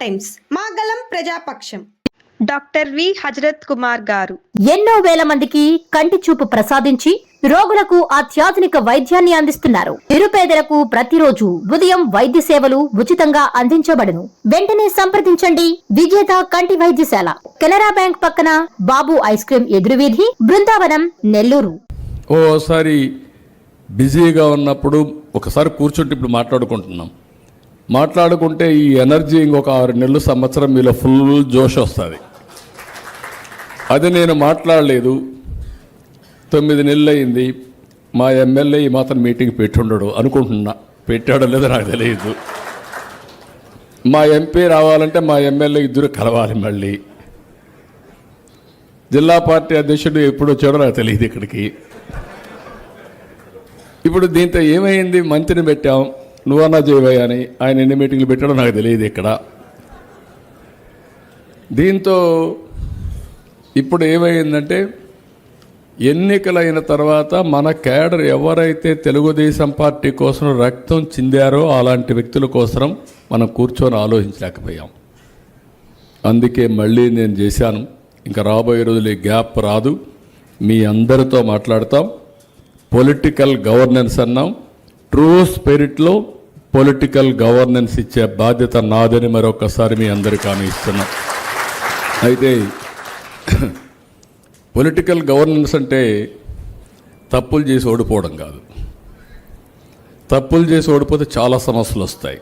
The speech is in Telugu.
టైమ్స్ మాగలం ప్రజాపక్షం. Doctor V Hazrat Kumar garu. ఎన్నో వేల మందికి కంటి చూపు ప్రసాదించి రోగులకు అత్యాధునిక వైద్యాన్ని అందిస్తున్నారు. నిరుపేదలకు ప్రతిరోజు ఉదయం వైద్య సేవలు ఉచితంగా అందించబడును. వెంటనే సంప్రదించండి. విజేత కంటి వైద్యశాల. కెనరా బ్యాంక్ పక్కన బాబు ఐస్ క్రీం ఎదురువీధి బృందావనం నెల్లూరు. ఓసారి బిజీగా ఉన్నప్పుడు ఒకసారి కూర్చుంటే ఇప్పుడు మాట్లాడుకుంటున్నాం. మాట్లాడుకుంటే ఈ ఎనర్జీ ఇంకొక ఆరు నెలలు సంవత్సరం మీలో ఫుల్ జోష్ వస్తుంది. అది నేను మాట్లాడలేదు. తొమ్మిది నెలలు అయింది మా ఎమ్మెల్యే ఈ మాత్రం మీటింగ్ పెట్టుండడు అనుకుంటున్నా. పెట్టాడో లేదో నాకు తెలియదు. మా ఎంపీ రావాలంటే మా ఎమ్మెల్యే ఇద్దరు కలవాలి మళ్ళీ. జిల్లా పార్టీ అధ్యక్షుడు ఎప్పుడు వచ్చాడో నాకు తెలియదు ఇక్కడికి. ఇప్పుడు దీంతో ఏమైంది? మంత్రిని పెట్టాం. నువ్వన్నా చేయవయ్యా అని ఆయన ఎన్ని మీటింగ్లు పెట్టాడో నాకు తెలియదు ఇక్కడ. దీంతో ఇప్పుడు ఏమైందంటే ఎన్నికలైన తర్వాత మన క్యాడర్ ఎవరైతే తెలుగుదేశం పార్టీ కోసం రక్తం చిందారో అలాంటి వ్యక్తుల కోసం మనం కూర్చొని ఆలోచించలేకపోయాం. అందుకే మళ్ళీ నేను చేశాను. ఇంకా రాబోయే రోజులు గ్యాప్ రాదు. మీ అందరితో మాట్లాడతాం. పొలిటికల్ గవర్నెన్స్ అన్నాం. ట్రూ స్పిరిట్లో పొలిటికల్ గవర్నెన్స్ ఇచ్చే బాధ్యత నాదని మరొకసారి మీ అందరికీ హామీ ఇస్తున్నాం. అయితే పొలిటికల్ గవర్నెన్స్ అంటే తప్పులు చేసి ఓడిపోవడం కాదు. తప్పులు చేసి ఓడిపోతే చాలా సమస్యలు వస్తాయి.